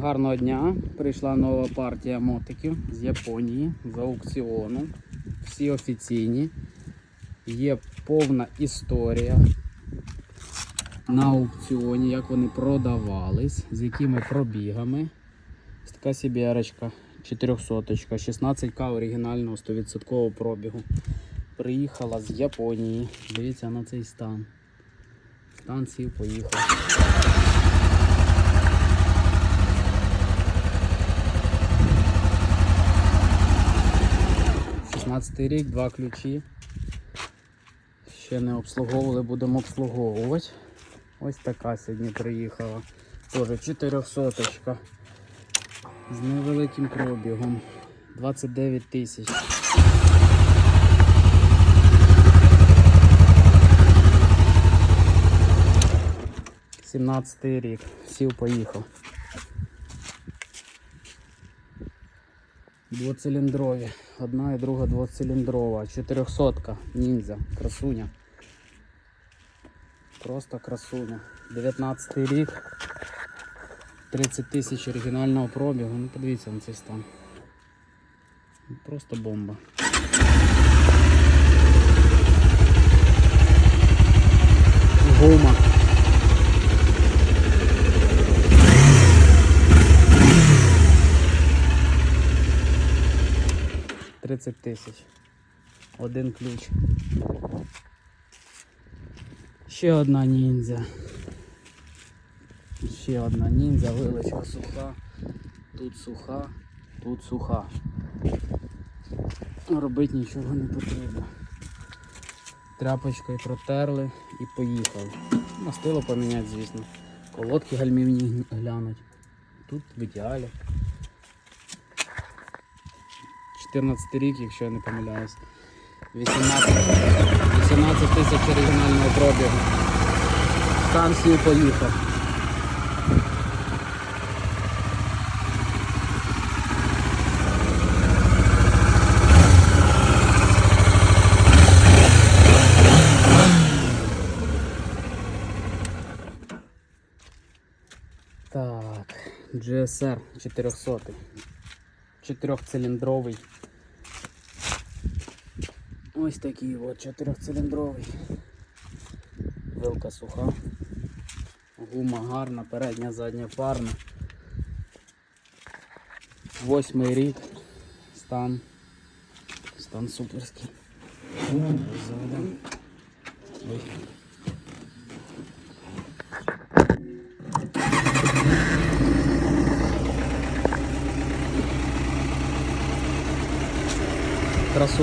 Гарного дня! Прийшла нова партія мотиків з Японії з аукціону. Всі офіційні. Є повна історія на аукціоні, як вони продавались, з якими пробігами. Ось така сібірочка, 400 16к оригінального 100% пробігу. Приїхала з Японії. Дивіться на цей стан. Стан сів, поїхав. 16 рік, два ключі. Ще не обслуговували, будемо обслуговувати. Ось така сьогодні приїхала. Теж 400 з невеликим пробігом. 29 тисяч. Сімнадцятий рік. Сів, поїхав. Двоциліндрові. Одна і друга двоциліндрова. 400 ніндзя. Красуня. Просто красуня. 19 рік. 30 тисяч оригінального пробігу. Ну подивіться на цей стан. Просто бомба. Гума. Тридцять тисяч. Один ключ. Ще одна ніндзя. Ще одна ніндзя, вилочка суха. Тут суха, тут суха. Робити нічого не потрібно. Тряпочкою протерли і поїхали. Мастило поміняти, звісно. Колодки гальмівні глянуть. Тут в ідеалі. 14 рік, якщо я не помиляюсь. 18, 18 тисяч оригінального пробігу. Станцію поїхав. Так, GSR 400. Чотирьохциліндровий. Ось такий от чотирьохциліндровий. Вилка суха. Гума гарна, передня, задня парна. Восьмий рік. Стан. Стан суперський. Ой. Красу.